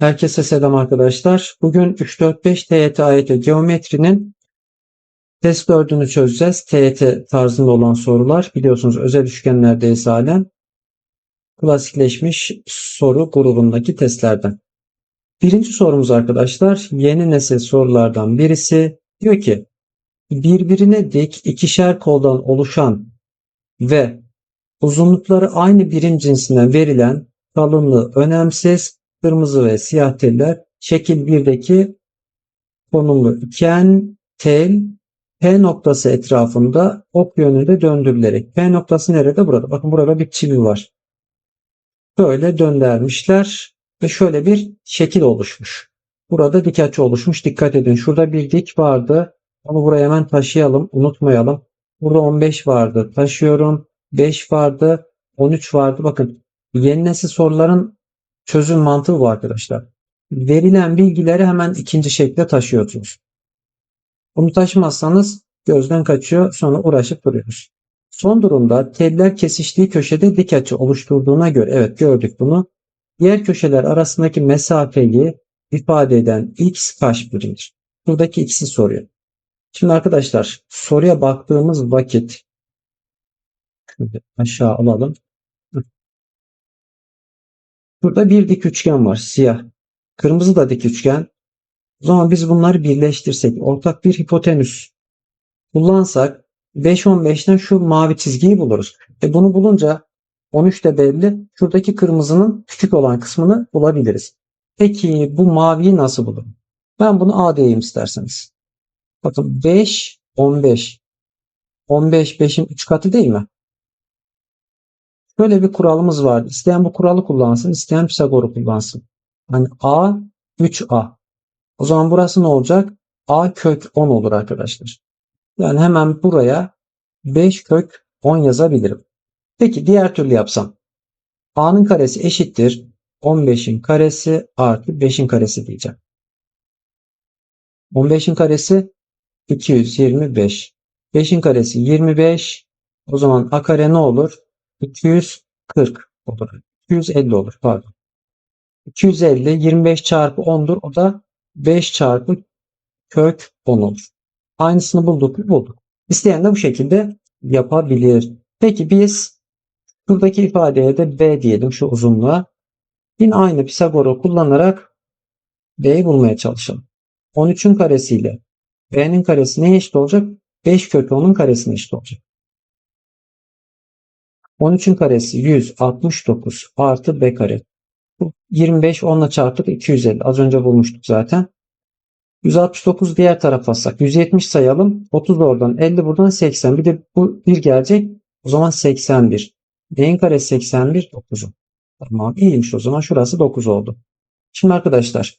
Herkese selam arkadaşlar. Bugün 3-4-5 TYT AYT geometrinin test 4'ünü çözeceğiz. TYT tarzında olan sorular. Biliyorsunuz özel üçgenlerdeyiz halen. Klasikleşmiş soru grubundaki testlerden. Birinci sorumuz arkadaşlar yeni nesil sorulardan birisi. Diyor ki birbirine dik ikişer koldan oluşan ve uzunlukları aynı birim cinsinden verilen kalınlığı önemsiz kırmızı ve siyah teller şekil 1'deki konumlu iken tel P noktası etrafında ok yönünde döndürülerek. P noktası nerede? Burada. Bakın burada bir çivi var. Böyle döndürmüşler ve şöyle bir şekil oluşmuş. Burada dik açı oluşmuş. Dikkat edin. Şurada bir dik vardı. Onu buraya hemen taşıyalım. Unutmayalım. Burada 15 vardı. Taşıyorum. 5 vardı. 13 vardı. Bakın yeni nesil soruların çözüm mantığı bu arkadaşlar. Verilen bilgileri hemen ikinci şekle taşıyorsunuz. Bunu taşımazsanız gözden kaçıyor sonra uğraşıp duruyoruz. Son durumda teller kesiştiği köşede dik açı oluşturduğuna göre evet gördük bunu. Diğer köşeler arasındaki mesafeyi ifade eden x kaç birimdir? Buradaki x'i soruyor. Şimdi arkadaşlar soruya baktığımız vakit aşağı alalım. Burada bir dik üçgen var siyah. Kırmızı da dik üçgen. O zaman biz bunları birleştirsek ortak bir hipotenüs kullansak 5-15'ten şu mavi çizgiyi buluruz. E bunu bulunca 13 de belli. Şuradaki kırmızının küçük olan kısmını bulabiliriz. Peki bu maviyi nasıl bulurum? Ben bunu A diyeyim isterseniz. Bakın 5, 15. 15 5'in 3 katı değil mi? Böyle bir kuralımız var. İsteyen bu kuralı kullansın, isteyen Pisagor'u kullansın. Hani A 3A. O zaman burası ne olacak? A kök 10 olur arkadaşlar. Yani hemen buraya 5 kök 10 yazabilirim. Peki diğer türlü yapsam. A'nın karesi eşittir. 15'in karesi artı 5'in karesi diyeceğim. 15'in karesi 225. 5'in karesi 25. O zaman A kare ne olur? 240 olur. 250 olur pardon. 250 25 çarpı 10'dur. O da 5 çarpı kök 10 olur. Aynısını bulduk mu? Bulduk. İsteyen de bu şekilde yapabilir. Peki biz buradaki ifadeye de B diyelim şu uzunluğa. Yine aynı Pisagor'u kullanarak B'yi bulmaya çalışalım. 13'ün karesiyle B'nin karesi neye eşit olacak? 5 kök 10'un karesine eşit olacak. 13'ün karesi 169 artı b kare. 25 10 ile çarptık 250. Az önce bulmuştuk zaten. 169 diğer tarafa atsak 170 sayalım. 30 oradan 50 buradan 80. Bir de bu 1 gelecek. O zaman 81. B'nin karesi 81 9'u. Tamam iyiymiş o zaman. Şurası 9 oldu. Şimdi arkadaşlar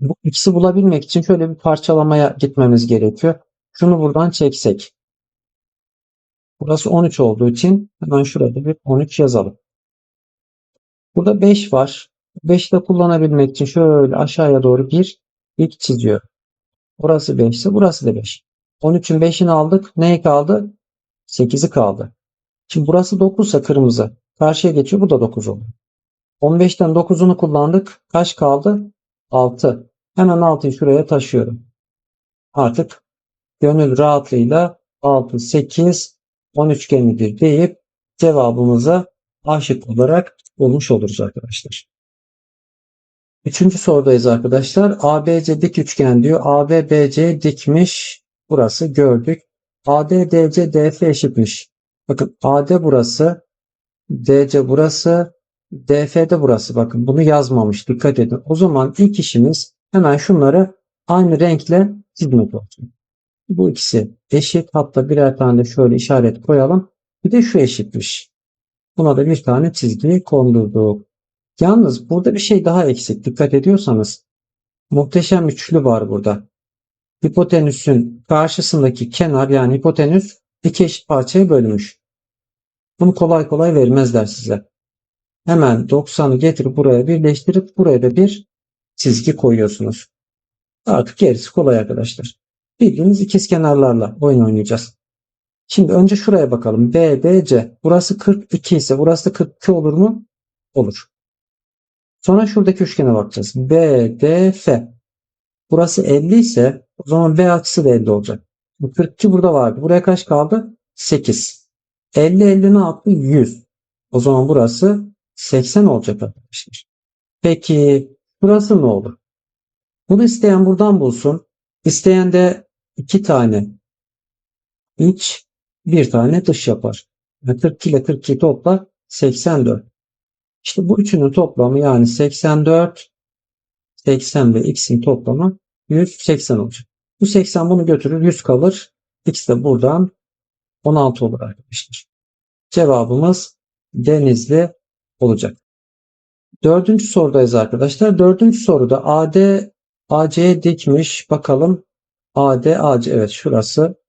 bu x'i bulabilmek için şöyle bir parçalamaya gitmemiz gerekiyor. Şunu buradan çeksek. Burası 13 olduğu için hemen şurada bir 13 yazalım. Burada 5 var. 5'i de kullanabilmek için şöyle aşağıya doğru bir dik çiziyorum. Burası 5 ise burası da 5. 13'ün 5'ini aldık. Neyi kaldı? 8'i kaldı. Şimdi burası 9 ise kırmızı. Karşıya geçiyor. Bu da 9 oluyor. 15'ten 9'unu kullandık. Kaç kaldı? 6. Hemen 6'yı şuraya taşıyorum. Artık gönül rahatlığıyla 6, 8, 10 üçgenidir deyip cevabımıza A şık olarak bulmuş oluruz arkadaşlar. Üçüncü sorudayız arkadaşlar. ABC dik üçgen diyor. AB BC dikmiş. Burası gördük. AD DC DF eşitmiş. Bakın AD burası. DC burası. DF de burası. Bakın bunu yazmamış. Dikkat edin. O zaman ilk işimiz hemen şunları aynı renkle çizmek olsun. Bu ikisi eşit. Hatta birer tane de şöyle işaret koyalım. Bir de şu eşitmiş. Buna da bir tane çizgi kondurduk. Yalnız burada bir şey daha eksik. Dikkat ediyorsanız muhteşem üçlü var burada. Hipotenüsün karşısındaki kenar yani hipotenüs iki eşit parçaya bölünmüş. Bunu kolay kolay vermezler size. Hemen 90'ı getirip buraya birleştirip buraya da bir çizgi koyuyorsunuz. Artık gerisi kolay arkadaşlar. Bildiğiniz ikiz kenarlarla oyun oynayacağız. Şimdi önce şuraya bakalım. B, B, C. Burası 42 ise burası da 42 olur mu? Olur. Sonra şuradaki üçgene bakacağız. BDF. Burası 50 ise o zaman B açısı da 50 olacak. Bu 42 burada vardı. Buraya kaç kaldı? 8. 50 50 ne yaptı? 100. O zaman burası 80 olacak. Peki burası ne olur? Bunu isteyen buradan bulsun. İsteyen de iki tane iç, bir tane dış yapar. Yani 42 ile 42 topla 84. İşte bu üçünün toplamı yani 84, 80 ve x'in toplamı 180 olacak. Bu 80 bunu götürür 100 kalır. X de buradan 16 olur arkadaşlar. Cevabımız Denizli olacak. Dördüncü sorudayız arkadaşlar. Dördüncü soruda AD AC'ye dikmiş. Bakalım AD AC evet şurası.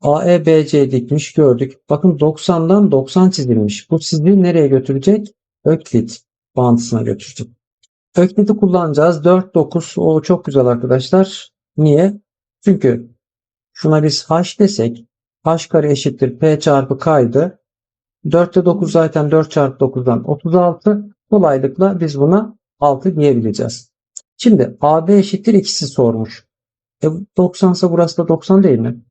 AE BC dikmiş gördük. Bakın 90'dan 90 çizilmiş. Bu sizi nereye götürecek? Öklit bağıntısına götürecek. Öklit'i kullanacağız. 4 9 o çok güzel arkadaşlar. Niye? Çünkü şuna biz h desek h kare eşittir p çarpı k'ydı. 4'te 9 zaten 4 çarpı 9'dan 36. Kolaylıkla biz buna 6 diyebileceğiz. Şimdi AB eşittir ikisi sormuş. E 90 ise burası da 90 değil mi?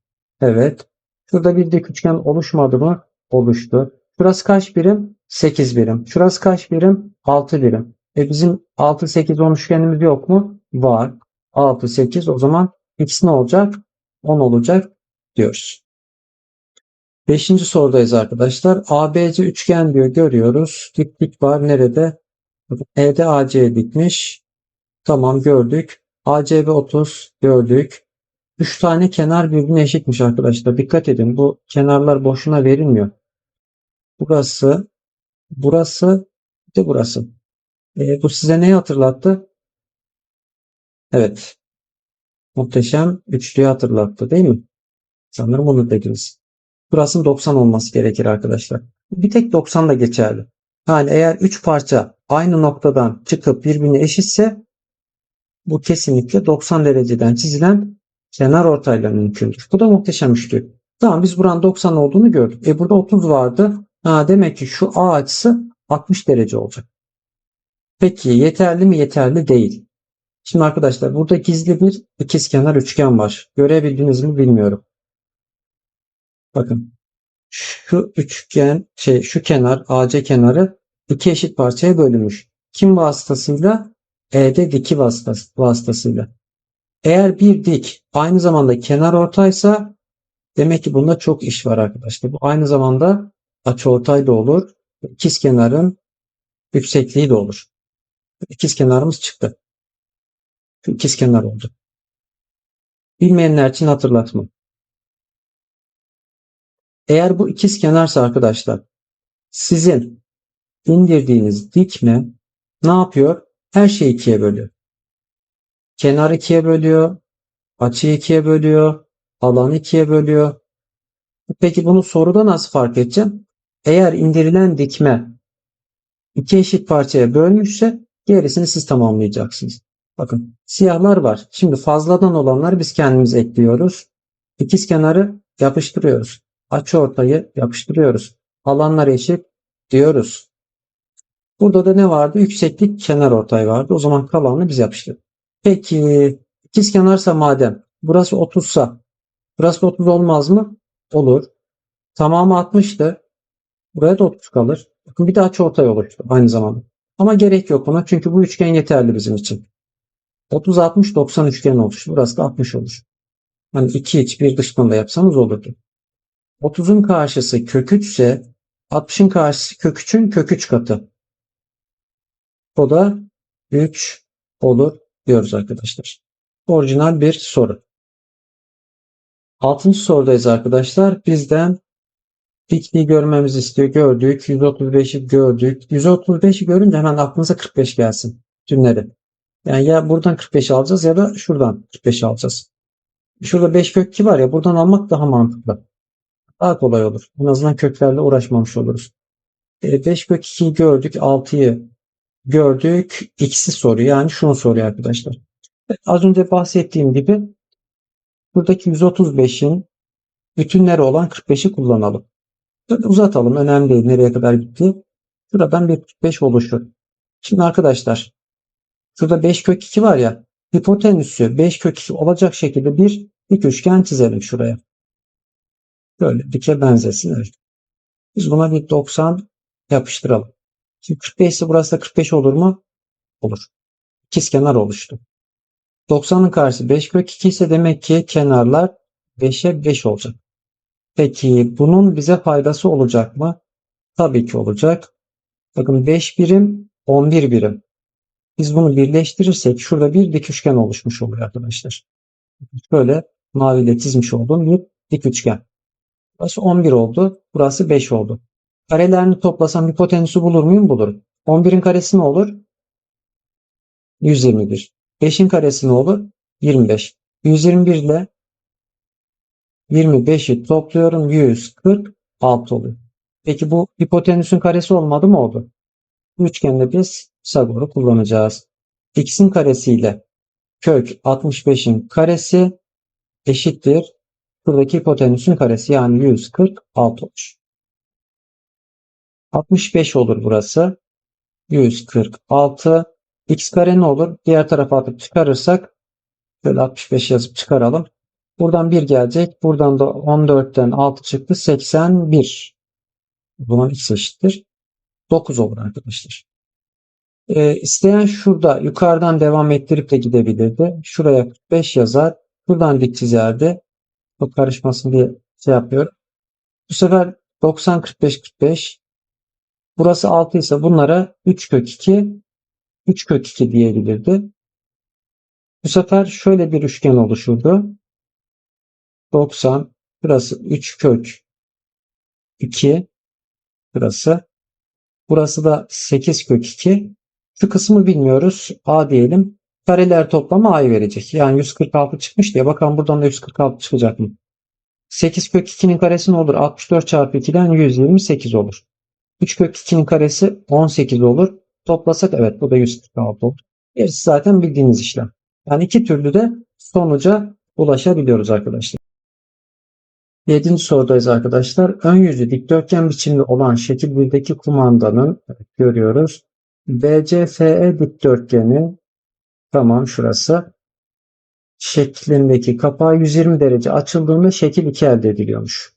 Evet. Şurada bir dik üçgen oluşmadı mı? Oluştu. Şurası kaç birim? 8 birim. Şurası kaç birim? 6 birim. E bizim 6 8 10 üçgenimiz yok mu? Var. 6 8 o zaman x ne olacak? 10 olacak diyoruz. Beşinci sorudayız arkadaşlar. ABC üçgen diyor görüyoruz. Dik dik var nerede? ED AC'ye dikmiş. Tamam gördük. ACB 30 gördük. 3 tane kenar birbirine eşitmiş arkadaşlar. Dikkat edin bu kenarlar boşuna verilmiyor. Burası, burası, bir de burası. E, bu size neyi hatırlattı? Evet. Muhteşem üçlüyü hatırlattı değil mi? Sanırım bunu dediniz. Burasının 90 olması gerekir arkadaşlar. Bir tek 90 da geçerli. Yani eğer 3 parça aynı noktadan çıkıp birbirine eşitse bu kesinlikle 90 dereceden çizilen kenar ortayla mümkündür. Bu da muhteşem üçlü. Tamam biz buranın 90 olduğunu gördük. E burada 30 vardı. Ha, demek ki şu A açısı 60 derece olacak. Peki yeterli mi? Yeterli değil. Şimdi arkadaşlar burada gizli bir ikizkenar üçgen var. Görebildiniz mi bilmiyorum. Bakın şu üçgen şey şu kenar AC kenarı iki eşit parçaya bölünmüş. Kim vasıtasıyla? ED diki vasıtası, vasıtasıyla. Eğer bir dik aynı zamanda kenar ortaysa demek ki bunda çok iş var arkadaşlar. Bu aynı zamanda açıortay da olur. İkiz kenarın yüksekliği de olur. İkiz kenarımız çıktı. İkiz kenar oldu. Bilmeyenler için hatırlatma. Eğer bu ikiz kenarsa arkadaşlar sizin indirdiğiniz dikme ne yapıyor? Her şeyi ikiye bölüyor. Kenar ikiye bölüyor. Açıyı ikiye bölüyor. Alanı ikiye bölüyor. Peki bunu soruda nasıl fark edeceğim? Eğer indirilen dikme iki eşit parçaya bölmüşse gerisini siz tamamlayacaksınız. Bakın siyahlar var. Şimdi fazladan olanları biz kendimiz ekliyoruz. İkiz kenarı yapıştırıyoruz. Açı ortayı yapıştırıyoruz. Alanlar eşit diyoruz. Burada da ne vardı? Yükseklik kenar ortay vardı. O zaman kalanını biz yapıştırdık. Peki ikiz kenarsa madem burası 30 sa burası da 30 olmaz mı? Olur. Tamamı 60'tı. Buraya da 30 kalır. Bakın bir daha açı ortay oluştu aynı zamanda. Ama gerek yok buna çünkü bu üçgen yeterli bizim için. 30 60 90 üçgen oluştu. Burası da 60 olur. Hani iki iç bir dıştan da yapsanız olurdu. 30'un karşısı kök 3 ise 60'ın karşısı kök 3'ün kök 3 katı. O da 3 olur diyoruz arkadaşlar. Orijinal bir soru. Altıncı sorudayız arkadaşlar. Bizden dikliği görmemizi istiyor. Gördük. 135'i gördük. 135'i görünce hemen aklınıza 45 gelsin. Tümleri. Yani ya buradan 45 alacağız ya da şuradan 45 alacağız. Şurada 5 kök 2 var ya buradan almak daha mantıklı. Daha kolay olur. En azından köklerle uğraşmamış oluruz. 5 kök 2'yi gördük. 6'yı gördük. X'i soruyor. Yani şunu soruyor arkadaşlar. Az önce bahsettiğim gibi buradaki 135'in bütünleri olan 45'i kullanalım. Uzatalım. Önemli değil nereye kadar gitti. Şuradan bir 45 oluşur. Şimdi arkadaşlar şurada 5 kök 2 var ya hipotenüsü 5 kök 2 olacak şekilde bir dik üçgen çizelim şuraya. Böyle dike benzesin. Evet. Biz buna bir 90 yapıştıralım. Şimdi 45 ise burası da 45 olur mu? Olur. İkizkenar oluştu. 90'ın karşısı 5 kök 2 ise demek ki kenarlar 5'e 5 olacak. Peki bunun bize faydası olacak mı? Tabii ki olacak. Bakın 5 birim 11 birim. Biz bunu birleştirirsek şurada bir dik üçgen oluşmuş oluyor arkadaşlar. Şöyle maviyle çizmiş olduğum bir dik üçgen. Burası 11 oldu. Burası 5 oldu. Karelerini toplasam hipotenüsü bulur muyum? Bulurum. 11'in karesi ne olur? 121. 5'in karesi ne olur? 25. 121 ile 25'i topluyorum. 146 oluyor. Peki bu hipotenüsün karesi olmadı mı? Oldu. Bu üçgende biz Pisagor'u kullanacağız. X'in karesiyle kök 65'in karesi eşittir. Buradaki hipotenüsün karesi yani 146 olur. 65 olur burası. 146. X kare ne olur? Diğer tarafa atıp çıkarırsak böyle 65 yazıp çıkaralım. Buradan 1 gelecek. Buradan da 14'ten 6 çıktı. 81. Bunun x eşittir. 9 olur arkadaşlar. Ee, isteyen şurada yukarıdan devam ettirip de gidebilirdi. Şuraya 45 yazar. Buradan dik çizerdi. O karışmasın diye şey yapıyorum. Bu sefer 90 45 45 Burası 6 ise bunlara 3 kök 2 3 kök 2 diyebilirdi. Bu sefer şöyle bir üçgen oluşurdu. 90 burası 3 kök 2 burası. Burası da 8 kök 2. Şu kısmı bilmiyoruz. A diyelim. Kareler toplamı A'yı verecek. Yani 146 çıkmış diye. Bakalım buradan da 146 çıkacak mı? 8 kök 2'nin karesi ne olur? 64 çarpı 2'den 128 olur. 3 kök 2'nin karesi 18 olur. Toplasak evet bu da 146 olur. Gerisi zaten bildiğiniz işlem. Yani iki türlü de sonuca ulaşabiliyoruz arkadaşlar. Yedinci sorudayız arkadaşlar. Ön yüzü dikdörtgen biçimli olan şekil 1'deki kumandanın evet, görüyoruz. BCFE dikdörtgeni tamam şurası şeklindeki kapağı 120 derece açıldığında şekil 2 elde ediliyormuş.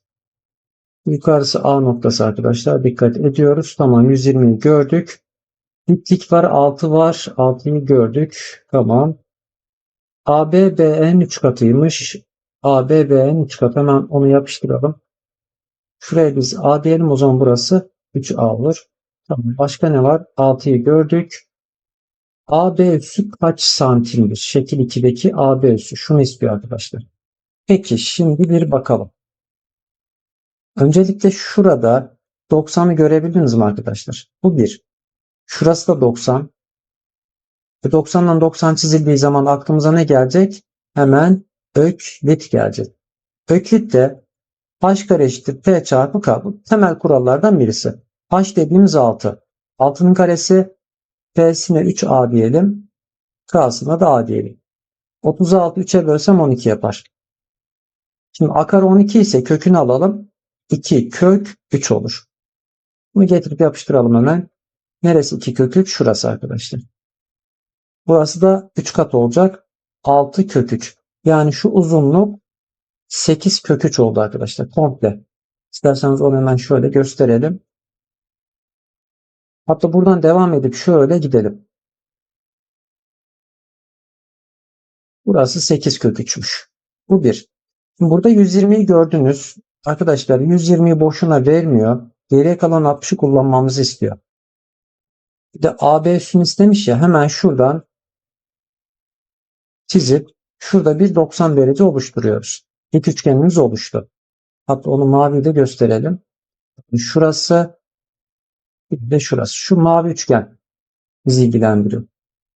Yukarısı A noktası arkadaşlar. Dikkat ediyoruz. Tamam 120'yi gördük. Diklik var 6 var. 6'yı gördük. Tamam. ABB'nin 3 katıymış. ABB'nin 3 katı. Hemen onu yapıştıralım. Şuraya biz A diyelim. O zaman burası 3A olur. Tamam. Başka ne var? 6'yı gördük. AB üssü kaç santimdir? Şekil 2'deki AB üssü. Şunu istiyor arkadaşlar. Peki şimdi bir bakalım. Öncelikle şurada 90'ı görebildiniz mi arkadaşlar? Bu bir. Şurası da 90. E 90'dan 90 çizildiği zaman aklımıza ne gelecek? Hemen öklit gelecek. Öklit de h kare eşittir p çarpı k. Bu temel kurallardan birisi. h dediğimiz 6. 6'nın karesi p'sine 3a diyelim. k'sına da a diyelim. 36 3'e bölsem 12 yapar. Şimdi a kare 12 ise kökünü alalım. 2 kök 3 olur. Bunu getirip yapıştıralım hemen. Neresi 2 kök 3? Şurası arkadaşlar. Burası da 3 kat olacak. 6 kök 3. Yani şu uzunluk 8 kök 3 oldu arkadaşlar. Komple. İsterseniz onu hemen şöyle gösterelim. Hatta buradan devam edip şöyle gidelim. Burası 8 kök 3'müş. Bu bir. Şimdi burada 120'yi gördünüz. Arkadaşlar 120'yi boşuna vermiyor. Geriye kalan 60'ı kullanmamızı istiyor. Bir de AB üssünü istemiş ya hemen şuradan çizip şurada bir 90 derece oluşturuyoruz. İlk üçgenimiz oluştu. Hatta onu mavi de gösterelim. Şurası bir de şurası. Şu mavi üçgen bizi ilgilendiriyor.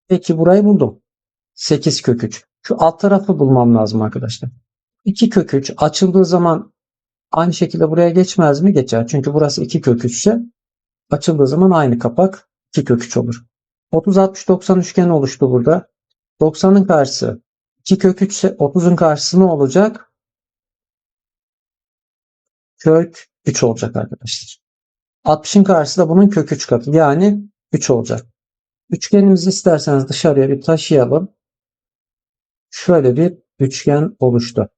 Peki burayı buldum. 8 kök 3. Şu alt tarafı bulmam lazım arkadaşlar. 2 kök 3 açıldığı zaman Aynı şekilde buraya geçmez mi? Geçer. Çünkü burası 2 kök 3 ise açıldığı zaman aynı kapak 2 kök 3 olur. 30 60 90 üçgeni oluştu burada. 90'ın karşısı 2 kök 3 ise 30'un karşısı ne olacak? Kök 3 olacak arkadaşlar. 60'ın karşısı da bunun kök 3 katı. Yani 3 olacak. Üçgenimizi isterseniz dışarıya bir taşıyalım. Şöyle bir üçgen oluştu.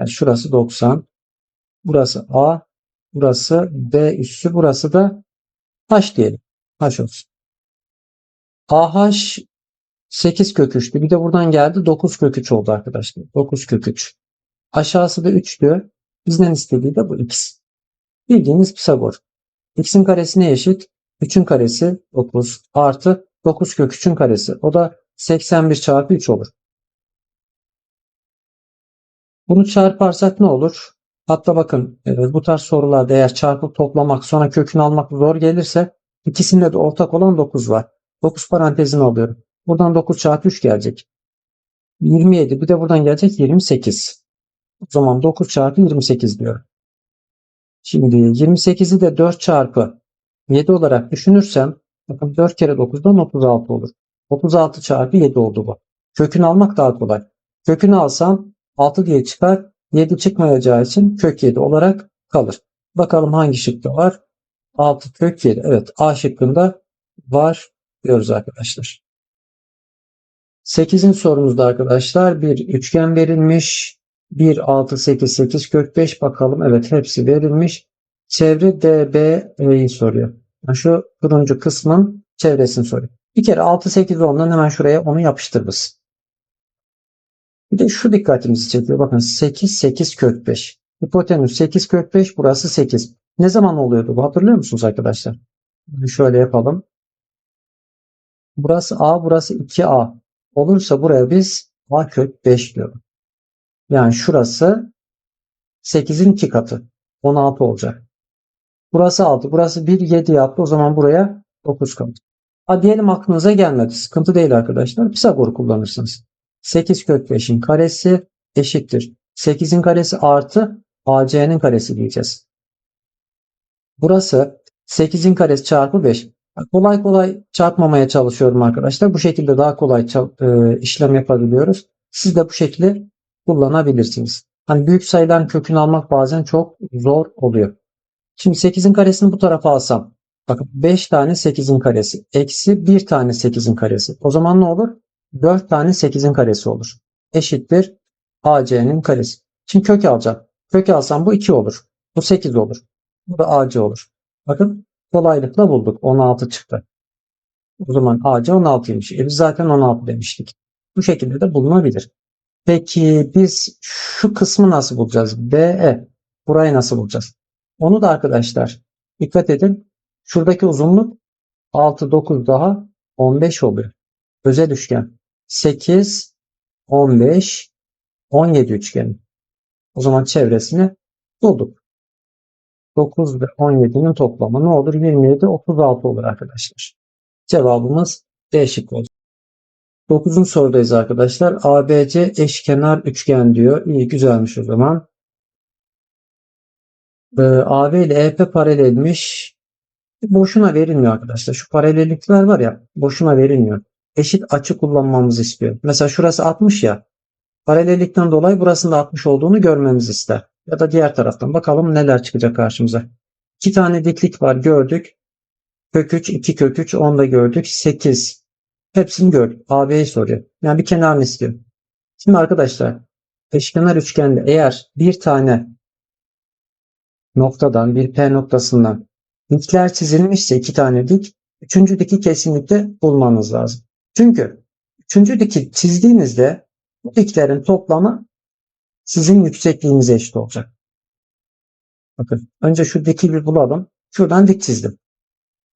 Yani şurası 90. Burası A. Burası B üssü. Burası da H diyelim. H olsun. AH 8 kök 3'tü. Bir de buradan geldi 9 kök 3 oldu arkadaşlar. 9 kök 3. Aşağısı da 3'tü. Bizden istediği de bu x. Bildiğiniz Pisagor. x'in karesi ne eşit? 3'ün karesi 9 artı 9 kök 3'ün karesi. O da 81 çarpı 3 olur. Bunu çarparsak ne olur? Hatta bakın e, bu tarz sorularda eğer çarpıp toplamak sonra kökünü almak zor gelirse ikisinde de ortak olan 9 var. 9 parantezini alıyorum. Buradan 9 çarpı 3 gelecek. 27 bir de buradan gelecek 28. O zaman 9 çarpı 28 diyorum. Şimdi 28'i de 4 çarpı 7 olarak düşünürsem bakın 4 kere 9'dan 36 olur. 36 çarpı 7 oldu bu. Kökünü almak daha kolay. Kökünü alsam 6 diye çıkar. 7 çıkmayacağı için kök 7 olarak kalır. Bakalım hangi şıkta var? 6 kök 7. Evet A şıkkında var diyoruz arkadaşlar. 8. sorumuzda arkadaşlar bir üçgen verilmiş. 1, 6, 8, 8 kök 5 bakalım. Evet hepsi verilmiş. Çevre DB'yi soruyor. Yani şu turuncu kısmın çevresini soruyor. Bir kere 6, 8, 10'dan hemen şuraya onu yapıştırırız. Bir de şu dikkatimizi çekiyor. Bakın 8, 8 kök 5. Hipotenüs 8 kök 5 burası 8. Ne zaman oluyordu bu hatırlıyor musunuz arkadaşlar? Şöyle yapalım. Burası A burası 2A. Olursa buraya biz A kök 5 diyoruz. Yani şurası 8'in 2 katı. 16 olacak. Burası 6. Burası 1 7 yaptı. O zaman buraya 9 kaldı. Ha diyelim aklınıza gelmedi. Sıkıntı değil arkadaşlar. Pisagor kullanırsınız. 8 kök 5'in karesi eşittir. 8'in karesi artı AC'nin karesi diyeceğiz. Burası 8'in karesi çarpı 5. Kolay kolay çarpmamaya çalışıyorum arkadaşlar. Bu şekilde daha kolay e, işlem yapabiliyoruz. Siz de bu şekilde kullanabilirsiniz. Hani büyük sayıların kökünü almak bazen çok zor oluyor. Şimdi 8'in karesini bu tarafa alsam. Bakın 5 tane 8'in karesi. Eksi 1 tane 8'in karesi. O zaman ne olur? 4 tane 8'in karesi olur. Eşittir AC'nin karesi. Şimdi kök alacağım. Kök alsam bu 2 olur. Bu 8 olur. Bu da AC olur. Bakın kolaylıkla bulduk. 16 çıktı. O zaman AC 16'ymış. E biz zaten 16 demiştik. Bu şekilde de bulunabilir. Peki biz şu kısmı nasıl bulacağız? BE. Burayı nasıl bulacağız? Onu da arkadaşlar dikkat edin. Şuradaki uzunluk 6, 9 daha 15 oluyor. Özel üçgen. 8, 15, 17 üçgeni. O zaman çevresini bulduk. 9 ve 17'nin toplamı ne olur? 27, 36 olur arkadaşlar. Cevabımız D şıkkı olacak. 9. sorudayız arkadaşlar. ABC eşkenar üçgen diyor. İyi güzelmiş o zaman. Ee, AB ile EP paralelmiş. Boşuna verilmiyor arkadaşlar. Şu paralellikler var ya boşuna verilmiyor. Eşit açı kullanmamızı istiyor. Mesela şurası 60 ya. Paralellikten dolayı burasında 60 olduğunu görmemizi ister. Ya da diğer taraftan bakalım neler çıkacak karşımıza. İki tane diklik var gördük. Kök 3, 2 kök 3, 10 da gördük. 8. Hepsini gördük. AB'yi soruyor. Yani bir kenarını istiyor. Şimdi arkadaşlar eşkenar üçgende eğer bir tane noktadan bir P noktasından dikler çizilmişse iki tane dik üçüncü diki kesinlikle bulmanız lazım. Çünkü üçüncü diki çizdiğinizde bu diklerin toplamı sizin yüksekliğinize eşit olacak. Bakın önce şu diki bir bulalım. Şuradan dik çizdim.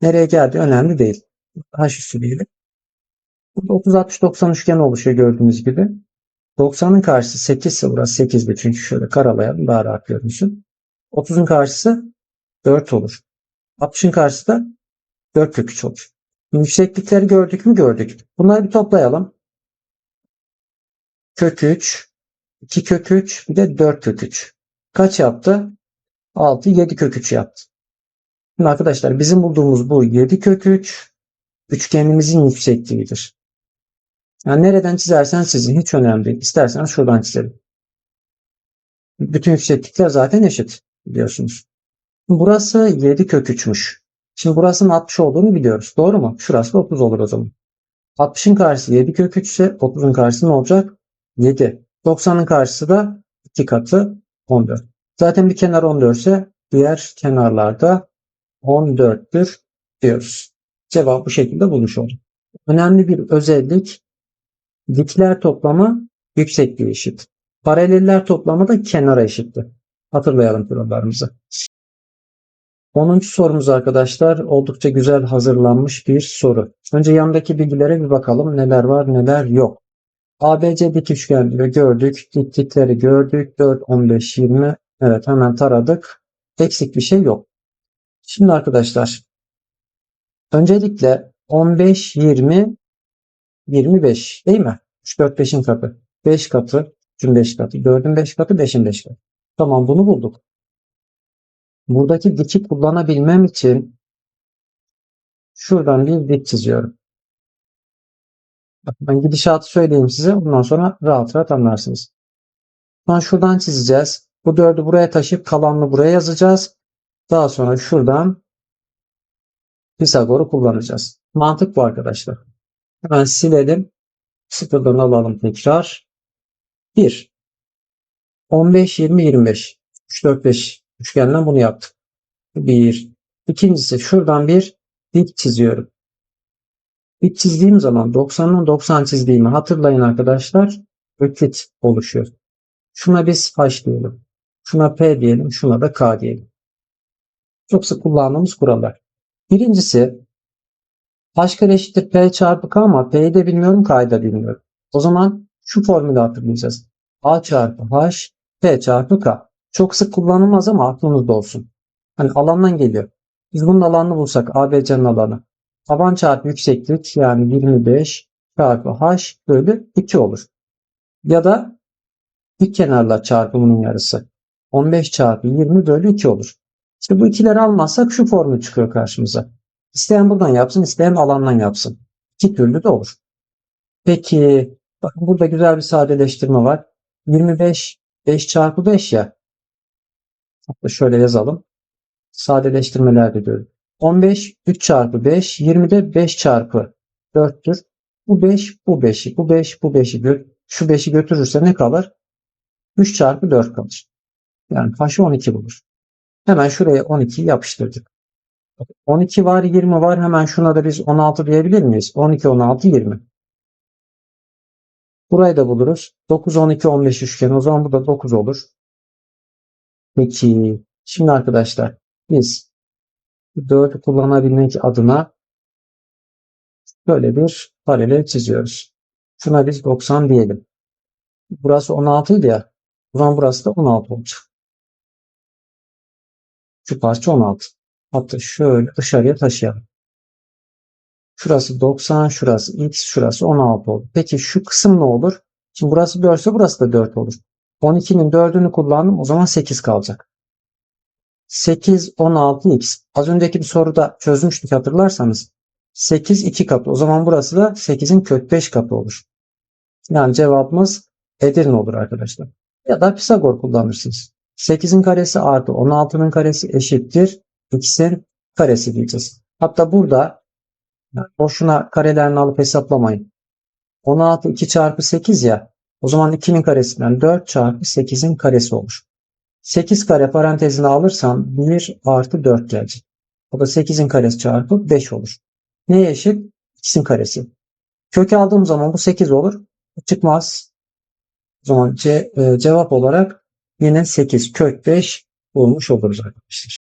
Nereye geldi önemli değil. H üssü diyelim. Burada 30 60 90 üçgen oluşuyor gördüğünüz gibi. 90'ın karşısı 8 ise burası 8'dir çünkü şöyle karalayalım daha rahat görünsün. 30'un karşısı 4 olur. 60'ın karşısı da 4 kök 3 olur. Yükseklikleri gördük mü gördük. Bunları bir toplayalım. Kök 3, 2 kök 3, bir de 4 kök 3. Kaç yaptı? 6, 7 kök 3 yaptı. Şimdi arkadaşlar bizim bulduğumuz bu 7 kök 3 üçgenimizin yüksekliğidir. Yani nereden çizersen sizin hiç önemli değil. İsterseniz şuradan çizelim. Bütün yükseklikler zaten eşit biliyorsunuz. Burası 7 kök 3'müş. Şimdi burasının 60 olduğunu biliyoruz. Doğru mu? Şurası da 30 olur o zaman. 60'ın karşısı 7 kök 3 ise 30'un karşısı ne olacak? 7. 90'ın karşısı da 2 katı 14. Zaten bir kenar 14 ise diğer kenarlarda 14'tür diyoruz. Cevap bu şekilde bulmuş olduk. Önemli bir özellik dikler toplamı yüksekliği eşit. Paraleller toplamı da kenara eşittir. Hatırlayalım kurallarımızı. 10. sorumuz arkadaşlar oldukça güzel hazırlanmış bir soru. Önce yandaki bilgilere bir bakalım neler var neler yok. ABC dik üçgen gördük. Diklikleri gördük. 4, 15, 20. Evet hemen taradık. Eksik bir şey yok. Şimdi arkadaşlar öncelikle 15, 20, 25 değil mi? 3, 4, 5'in katı. 5 katı, 3'ün 5 katı, 4'ün 5 katı, 5'in 5 katı. Tamam bunu bulduk. Buradaki diki kullanabilmem için şuradan bir dik çiziyorum. Ben gidişatı söyleyeyim size. Ondan sonra rahat rahat anlarsınız. Sonra şuradan çizeceğiz. Bu dördü buraya taşıyıp kalanını buraya yazacağız. Daha sonra şuradan Pisagor'u kullanacağız. Mantık bu arkadaşlar. Hemen silelim. Sıfırdan alalım tekrar. 1. 15, 20, 25. 3, 4, 5 üçgenden bunu yaptık. 1. İkincisi şuradan bir dik çiziyorum. Dik çizdiğim zaman 90'dan 90 çizdiğimi hatırlayın arkadaşlar. Öklit oluşuyor. Şuna biz H diyelim. Şuna P diyelim. Şuna da K diyelim. Çok sık kullandığımız kurallar. Birincisi H kare eşittir P çarpı K ama P'yi de bilmiyorum K'yı da bilmiyorum. O zaman şu formülü hatırlayacağız. A çarpı H P çarpı K. Çok sık kullanılmaz ama aklınızda olsun. Hani alandan geliyor. Biz bunun alanını bulsak ABC'nin alanı. Taban çarpı yükseklik yani 25 çarpı H bölü 2 olur. Ya da dik kenarlar çarpımının yarısı. 15 çarpı 20 bölü 2 olur. İşte bu ikileri almazsak şu formül çıkıyor karşımıza. İsteyen buradan yapsın, isteyen alandan yapsın. İki türlü de olur. Peki, bakın burada güzel bir sadeleştirme var. 25, 5 çarpı 5 ya. Hatta şöyle yazalım. Sadeleştirmeler de diyorum. 15, 3 çarpı 5, 20 de 5 çarpı 4'tür. Bu 5, bu 5'i, bu 5, bu 5'i, şu 5'i götürürse ne kalır? 3 çarpı 4 kalır. Yani kaşı 12 bulur. Hemen şuraya 12 yapıştırdık. 12 var, 20 var. Hemen şuna da biz 16 diyebilir miyiz? 12, 16, 20. Burayı da buluruz. 9, 12, 15 üçgen. O zaman bu da 9 olur. Peki. Şimdi arkadaşlar biz 4'ü kullanabilmek adına böyle bir paralel çiziyoruz. Şuna biz 90 diyelim. Burası 16 idi ya. Zaman burası da 16 olacak. Şu parça 16. Hatta şöyle dışarıya taşıyalım. Şurası 90, şurası x, şurası 16 oldu. Peki şu kısım ne olur? Şimdi burası 4 ise burası da 4 olur. 12'nin 4'ünü kullandım. O zaman 8 kalacak. 8, 16, x. Az önceki bir soruda çözmüştük hatırlarsanız. 8 2 katı. O zaman burası da 8'in kök 5 katı olur. Yani cevabımız Edirne olur arkadaşlar. Ya da Pisagor kullanırsınız. 8'in karesi artı 16'nın karesi eşittir. X'in karesi diyeceğiz. Hatta burada boşuna karelerini alıp hesaplamayın. 16 2 çarpı 8 ya. O zaman 2'nin karesinden 4 çarpı 8'in karesi olur. 8 kare parantezine alırsam 1 artı 4 gelecek. O da 8'in karesi çarpı 5 olur. Neye eşit? X'in karesi. Kökü aldığım zaman bu 8 olur. Çıkmaz. O zaman ce, e, cevap olarak yine 8 kök 5 bulmuş oluruz arkadaşlar.